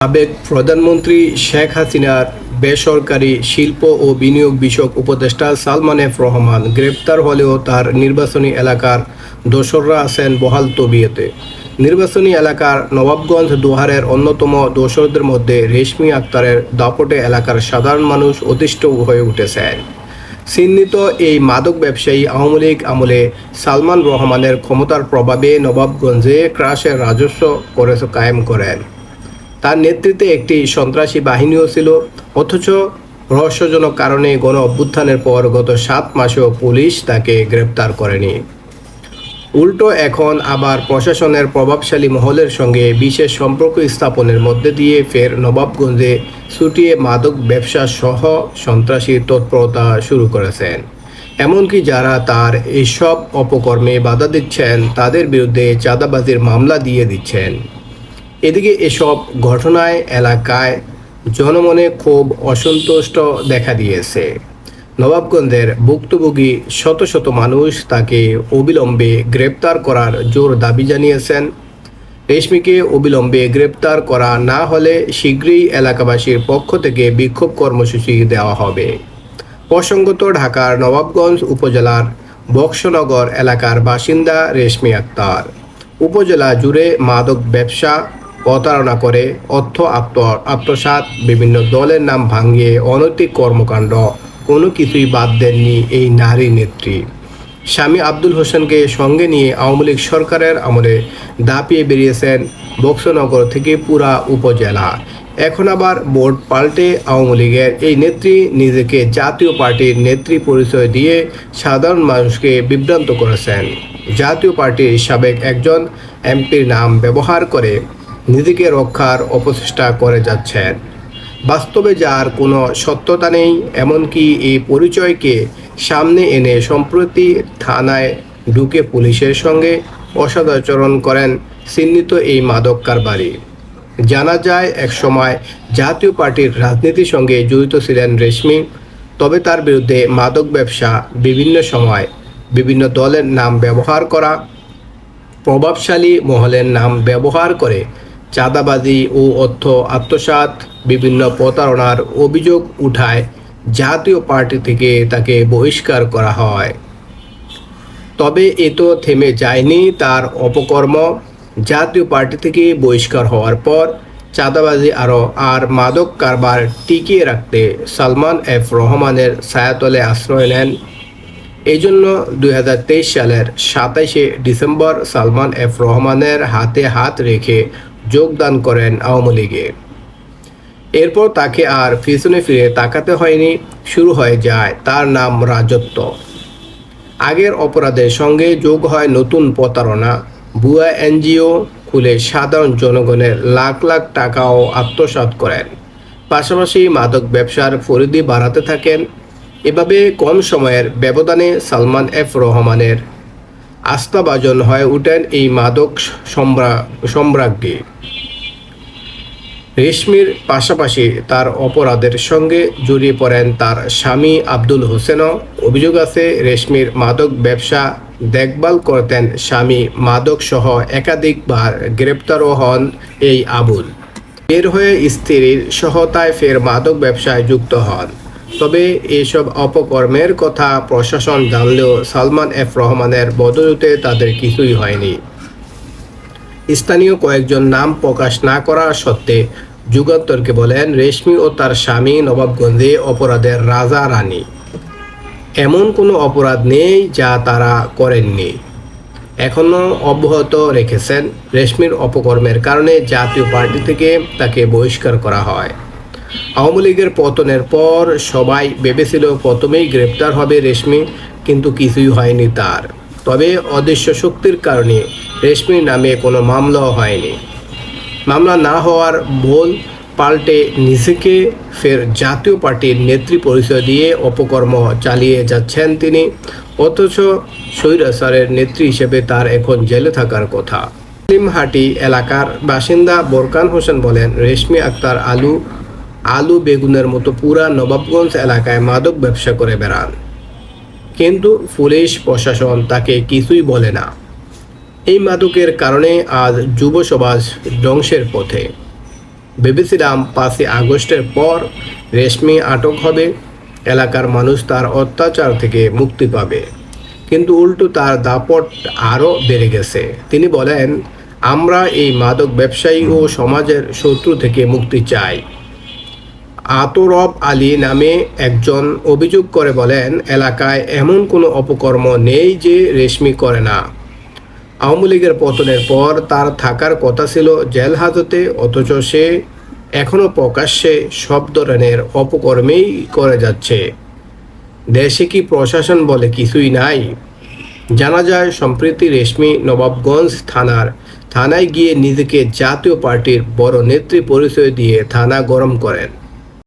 সাবেক প্রধানমন্ত্রী শেখ হাসিনার বেসরকারি শিল্প ও বিনিয়োগ বিষয়ক উপদেষ্টা সালমান এফ রহমান গ্রেপ্তার হলেও তার নির্বাচনী এলাকার দোসররা আছেন বহাল তবিয়েতে। নির্বাচনী এলাকার নবাবগঞ্জ দোহারের অন্যতম দোসরদের মধ্যে রেশমি আক্তারের দাপটে এলাকার সাধারণ মানুষ অতিষ্ঠ হয়ে উঠেছেন চিহ্নিত এই মাদক ব্যবসায়ী আওয়ামী লীগ আমলে সালমান রহমানের ক্ষমতার প্রভাবে নবাবগঞ্জে ক্রাশের রাজস্ব করে কায়েম করেন। তার নেতৃত্বে একটি সন্ত্রাসী বাহিনীও ছিল, অথচ রহস্যজনক কারণে গণ অভ্যুত্থানের পর গত সাত মাসেও পুলিশ তাকে গ্রেপ্তার করেনি। উল্টো এখন আবার প্রশাসনের প্রভাবশালী মহলের সঙ্গে বিশেষ সম্পর্ক স্থাপনের মধ্যে দিয়ে ফের নবাবগঞ্জে ছুটিয়ে মাদক ব্যবসা সহ সন্ত্রাসী তৎপরতা শুরু করেছেন। এমনকি যারা তার এইসব অপকর্মে বাধা দিচ্ছেন, তাদের বিরুদ্ধে চাঁদাবাজির মামলা দিয়ে দিচ্ছেন। এদিকে এসব ঘটনায় এলাকায় জনমনে খুব অসন্তুষ্ট দেখা দিয়েছে। নবাবগঞ্জের ভুক্তভোগী শত শত মানুষ তাকে অবিলম্বে গ্রেপ্তার করার জোর দাবি জানিয়েছেন। রেশমিকে অবিলম্বে গ্রেপ্তার করা না হলে শীঘ্রই এলাকাবাসীর পক্ষ থেকে বিক্ষোভ কর্মসূচি দেওয়া হবে। প্রসঙ্গত ঢাকার নবাবগঞ্জ উপজেলার বক্সনগর এলাকার বাসিন্দা রেশমি আক্তার। উপজেলা জুড়ে মাদক ব্যবসা প্রতারণা করে অর্থ আত্ম, আত্মসাৎ বিভিন্ন দলের নাম ভাঙিয়ে অনৈতিক কর্মকাণ্ড। কোনো কিছুই বাদ দেননি এই নারী নেত্রী। স্বামী আব্দুল হোসেনকে সঙ্গে নিয়ে আওয়ামী লীগ সরকারের আমলে দাপিয়ে বেরিয়েছেন বক্সনগর থেকে পুরা উপজেলা। এখন আবার বোর্ড পাল্টে আওয়ামী লীগের এই নেত্রী নিজেকে জাতীয় পার্টির নেত্রী পরিচয় দিয়ে সাধারণ মানুষকে বিভ্রান্ত করেছেন। জাতীয় পার্টির সাবেক একজন এমপির নাম ব্যবহার করে নিজেকে রক্ষার অপচেষ্টা করে যাচ্ছেন। বাস্তবে যার কোনো সত্যতা নেই, এমনকি এই পরিচয়কে সামনে এনে সম্প্রতি থানায় ঢুকে পুলিশের সঙ্গে অসদাচরণ করেন চিহ্নিত এই মাদক কারবারি। জানা যায় একসময় জাতীয় পার্টির রাজনীতির সঙ্গে জড়িত ছিলেন রেশমি, তবে তার বিরুদ্ধে মাদক ব্যবসা বিভিন্ন সময় বিভিন্ন দলের নাম ব্যবহার করা, প্রভাবশালী মহলের নাম ব্যবহার করে চাঁদাবাজি ও অর্থ আত্মসাৎ বিভিন্ন প্রতারণার অভিযোগ উঠায় জাতীয় পার্টি থেকে তাকে বহিষ্কার করা হয়। তবে এ তো থেমে যায়নি তার অপকর্ম। জাতীয় পার্টি থেকে বহিষ্কার হওয়ার পর চাঁদাবাজি আরও আর মাদক কারবার টিকিয়ে রাখতে সালমান এফ রহমানের ছায়াতলে আশ্রয় নেন। এই জন্য সালের সাতাইশে ডিসেম্বর সালমান এফ রহমানের হাতে হাত রেখে যোগদান করেন আওয়ামী লীগে। এরপর তাকে আর পিছনে ফিরে তাকাতে হয়নি, শুরু হয়ে যায় তার নাম রাজত্ব। আগের অপরাধের সঙ্গে যোগ হয় নতুন প্রতারণা। ভুয়া এনজিও খুলে সাধারণ জনগণের লাখ লাখ টাকাও আত্মসাৎ করেন। পাশাপাশি মাদক ব্যবসার পরিধি বাড়াতে থাকেন। এভাবে কম সময়ের ব্যবধানে সালমান এফ রহমানের আস্থাভাজন হয়ে উঠেন এই মাদক সম্রা, সম্রাজ্ঞী। রেশমির পাশাপাশি তার অপরাধের সঙ্গে জড়িয়ে পড়েন তার স্বামী আব্দুল হোসেনও। অভিযোগ আছে, রেশমির মাদক ব্যবসা দেখভাল করতেন স্বামী মাদক সহ একাধিকবার গ্রেপ্তারও হন এই আবুল। বের হয়ে স্ত্রীর সহতায় ফের মাদক ব্যবসায় যুক্ত হন। তবে এইসব অপকর্মের কথা প্রশাসন জানলেও সালমান এফ রহমানের বদলতে তাদের কিছুই হয়নি। স্থানীয় কয়েকজন নাম প্রকাশ না করা সত্ত্বে যুগান্তরকে বলেন রেশমি ও তার স্বামী নবাবগঞ্জে অপরাধের রাজা রানী। এমন কোনো অপরাধ নেই যা তারা করেননি। এখনও অব্যাহত রেখেছেন রেশমির অপকর্মের কারণে জাতীয় পার্টি থেকে তাকে বহিষ্কার করা হয়। আওয়ামী লীগের পতনের পর সবাই ভেবেছিল প্রথমেই গ্রেপ্তার হবে রেশমি, কিন্তু কিছুই হয়নি তার। তবে অদৃশ্য শক্তির কারণে রেশমির নামে কোনো মামলাও হয়নি। মামলা না হওয়ার ভুল পাল্টে নিজেকে ফের জাতীয় পার্টির নেত্রী পরিচয় দিয়ে অপকর্ম চালিয়ে যাচ্ছেন তিনি, অথচ স্বৈরাচারের নেত্রী হিসেবে তার এখন জেলে থাকার কথা। হাটি এলাকার বাসিন্দা বোরকান হোসেন বলেন, রেশমি আক্তার আলু আলু বেগুনের মতো পুরা নবাবগঞ্জ এলাকায় মাদক ব্যবসা করে বেড়ান। কিন্তু পুলিশ প্রশাসন তাকে কিছুই বলে না। এই মাদকের কারণে আজ যুব সমাজ ধ্বংসের পথে। ভেবেছিলাম পাঁচই আগস্টের পর রেশমি আটক হবে, এলাকার মানুষ তার অত্যাচার থেকে মুক্তি পাবে। কিন্তু উল্টো তার দাপট আরও বেড়ে গেছে। তিনি বলেন, আমরা এই মাদক ব্যবসায়ী ও সমাজের শত্রু থেকে মুক্তি চাই। আতরব আলী নামে একজন অভিযোগ করে বলেন, এলাকায় এমন কোনো অপকর্ম নেই যে রেশমি করে না। আওয়ামী লীগের পতনের পর তার থাকার কথা ছিল জেল হাজতে, অথচ সে এখনও প্রকাশ্যে সব ধরনের অপকর্মেই করে যাচ্ছে। দেশে কি প্রশাসন বলে কিছুই নাই। জানা যায়, সম্প্রতি রেশমি নবাবগঞ্জ থানার, থানায় গিয়ে নিজেকে জাতীয় পার্টির বড় নেত্রী পরিচয় দিয়ে থানা গরম করেন।